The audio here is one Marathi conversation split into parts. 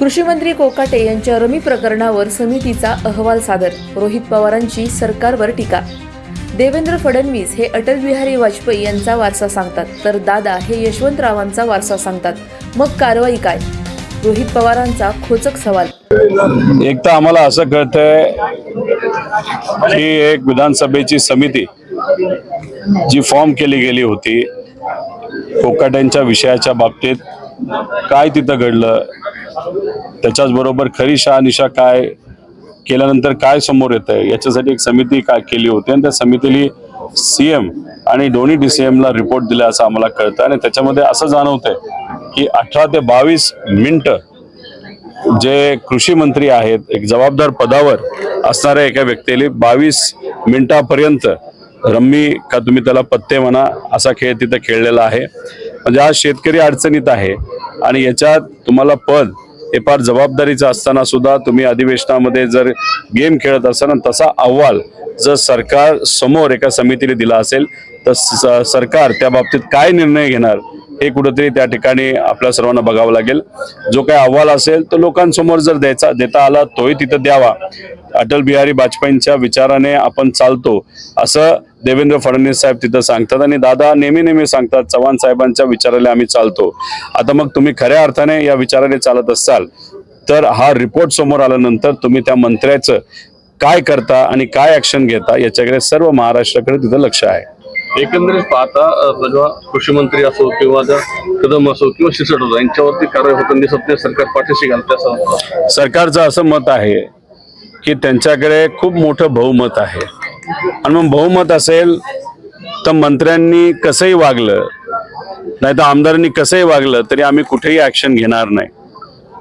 कृषी मंत्री कोकाटे यांच्या रमी प्रकरणावर समितीचा अहवाल सादर. रोहित पवारांची सरकारवर टीका. देवेंद्र फडणवीस हे अटल बिहारी वाजपेयी यांचा वारसा सांगतात. तर दादा हे यशवंतरावांचा वारसा सांगतात. मग कारवाई काय? रोहित पवारांचा खोचक सवाल. एक तर आम्हाला असं कळतंय की एक विधानसभेची समिती जी फॉर्म केली गेली होती कोकाट्यांच्या विषयाच्या बाबतीत काय तिथं घडलं? त्याच्याचबरोबर खरी शहानिशा काय केल्यानंतर काय समोर येतंय? याच्यासाठी एक समिती काय केली होती? आणि त्या समितीने सीएम आणि दोन्ही डी सी एमला रिपोर्ट दिला असं आम्हाला कळतं आणि त्याच्यामध्ये असं जाणवतंय की अठरा ते बावीस मिनटं जे कृषी मंत्री आहेत एक जबाबदार पदावर असणाऱ्या एका व्यक्तीने बावीस मिनिटापर्यंत रम्मी का तुम्ही त्याला पत्ते म्हणा असा खेळ तिथं खेळलेला आहे. म्हणजे आज शेतकरी अडचणीत आहे. आणि याच्यात तुम्हाला पद हे फार जबाबदारीचं असताना सुद्धा तुम्ही अधिवेशनामध्ये जर गेम खेळत असाल तसा अहवाल जर सरकार समोर एका समितीने दिला असेल तर स- सरकार त्या बाबतीत काय निर्णय घेणार? हे कुठंतरी त्या ठिकाणी आपल्या सर्वांना बघावं लागेल. जो काही अहवाल असेल तो लोकांसमोर जर द्यायचा देता आला तोही तिथं द्यावा. अटल बिहारी वाजपेयींच्या विचाराने आपण चालतो असं देवेंद्र फडणवीस साहेब तिथं सांगतात आणि दादा नेहमी नेहमी सांगतात चव्हाण साहेबांच्या विचाराने आम्ही चालतो. आता मग तुम्ही खऱ्या अर्थाने या विचाराने चालत असाल तर हा रिपोर्ट समोर आल्यानंतर तुम्ही त्या मंत्र्याचं काय करता आणि काय ऍक्शन घेता याच्याकडे सर्व महाराष्ट्राकडे तिथं लक्ष आहे. एकंदरीत पाहता जेव्हा कृषी मंत्री असो किंवा जर कदम असो किंवा शिरसाट यांच्यावरती कारवाई होताना दिसत नाही सरकार पाठीशी घालते असं सरकारचं असं मत आहे की त्यांच्याकडे खूप मोठं बहुमत आहे. आणि मग बहुमत असेल तर मंत्र्यांनी कसंही वागलं नाही तर आमदारांनी कसंही वागलं तरी आम्ही कुठेही ॲक्शन घेणार नाही.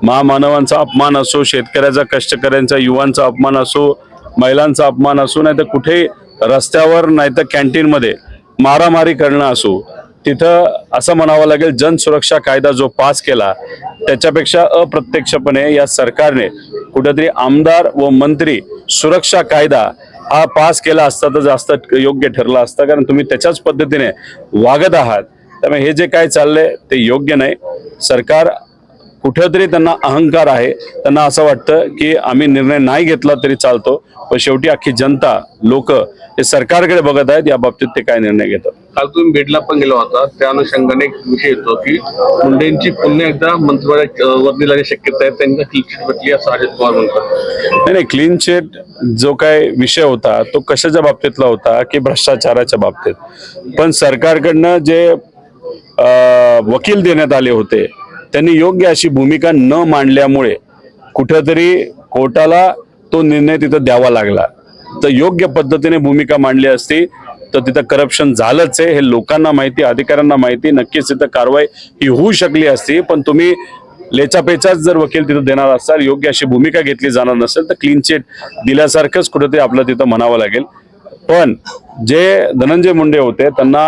महामानवांचा अपमान असो शेतकऱ्याचा कष्टकऱ्यांचा युवांचा अपमान असो महिलांचा अपमान असो नाही तर कुठेही रस्त्यावर नाही तर कॅन्टीनमध्ये मारामारी करणं असो तिथं असं म्हणावं लागेल जनसुरक्षा कायदा जो पास केला त्याच्यापेक्षा अप्रत्यक्षपणे या सरकारने कुठेतरी आमदार व मंत्री सुरक्षा कायदा हा पास केला असता तर जास्त योग्य ठरला असता कारण तुम्ही त्याच्याच पद्धतीने वागत आहात. त्यामुळे हे जे काय चाललंय ते योग्य नाही. सरकार कुठेतरी त्यांना अहंकार आहे. त्यांना असं वाटतं की आम्ही निर्णय नाही घेतला तरी चालतो पण शेवटी अख्खी जनता लोक हे सरकारकडे बघत आहेत या बाबतीत ते काय निर्णय घेतात. काल तुम्ही बीडला पण गेला होता. त्या अनुषंगाने एक विषय येतो की मुंडेंची पुन्हा एकदा मंत्रिमंडळात वर्दी लागण्याची शक्यता आहे त्यांना क्लीन भेटली असं अजित पवार म्हणतात. नाही नाही क्लीन चिट जो काय विषय होता तो कशाच्या बाबतीतला होता की भ्रष्टाचाराच्या बाबतीत? पण सरकारकडनं जे वकील देण्यात आले होते त्यांनी योग्य अशी भूमिका न मांडल्यामुळे कुठंतरी कोर्टाला तो निर्णय तिथं द्यावा लागला. तर योग्य पद्धतीने भूमिका मांडली असती तर तिथं करप्शन झालंच आहे हे लोकांना माहिती अधिकाऱ्यांना माहिती नक्कीच तिथं कारवाई ही होऊ शकली असती पण तुम्ही लेचापेचाच जर वकील तिथं देणार असाल योग्य अशी भूमिका घेतली जाणार नसेल तर क्लीन चिट दिल्यासारखंच कुठेतरी आपलं तिथं म्हणावं लागेल. पण जे धनंजय मुंडे होते त्यांना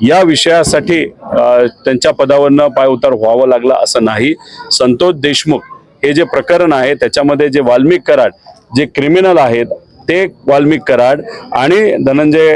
या विषयासाठी त्यांच्या पदावरनं पायउतार व्हावं लागला असं नाही. संतोष देशमुख हे जे प्रकरण आहे त्याच्यामध्ये जे वाल्मिक कराड जे क्रिमिनल आहेत ते वाल्मिक कराड आणि धनंजय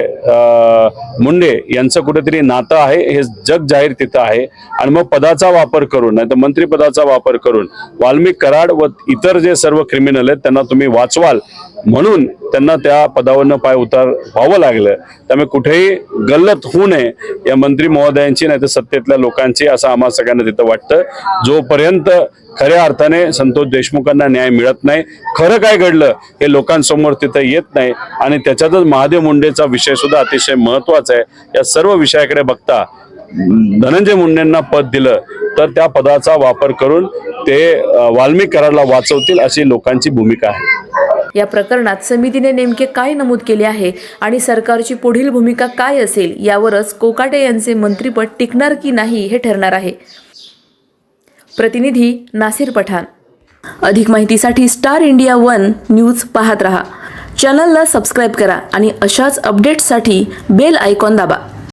मुंडे यांचं कुठेतरी नातं आहे हे जग जाहीर तिथं आहे. आणि मग पदाचा वापर करून नाही तर मंत्रिपदाचा वापर करून वाल्मिक कराड व इतर जे सर्व क्रिमिनल आहेत त्यांना तुम्ही वाचवाल म्हणून त्यांना त्या पदावरनं पाय उतार व्हावं लागलं. त्यामुळे कुठेही गल्लत होऊ नये या मंत्री महोदयांची नाही तर सत्तेतल्या लोकांची असं आम्हाला सगळ्यांना तिथं वाटतं. जोपर्यंत खऱ्या अर्थाने संतोष देशमुखांना न्याय मिळत नाही. खरं काय घडलं हे लोकांसमोर तिथं येत नाही. आणि त्याच्यातच महादेव मुंडेचा विषय सुद्धा अतिशय महत्त्वाचा आहे. या सर्व विषयाकडे बघता धनंजय मुंडेंना पद दिलं तर त्या पदाचा वापर करून ते अं, वाल्मिक वाचवतील अशी लोकांची भूमिका आहे. या प्रकरणात समितीने नेमके काय नमूद केले आहे आणि सरकारची पुढील भूमिका काय असेल यावरच कोकाटे यांचे मंत्रीपद टिकणार की नाही हे ठरणार आहे. प्रतिनिधी नासिर पठाण. अधिक माहितीसाठी स्टार इंडिया वन न्यूज पाहत रहा. चॅनलला सबस्क्राईब करा आणि अशाच अपडेट्ससाठी बेल आयकॉन दाबा.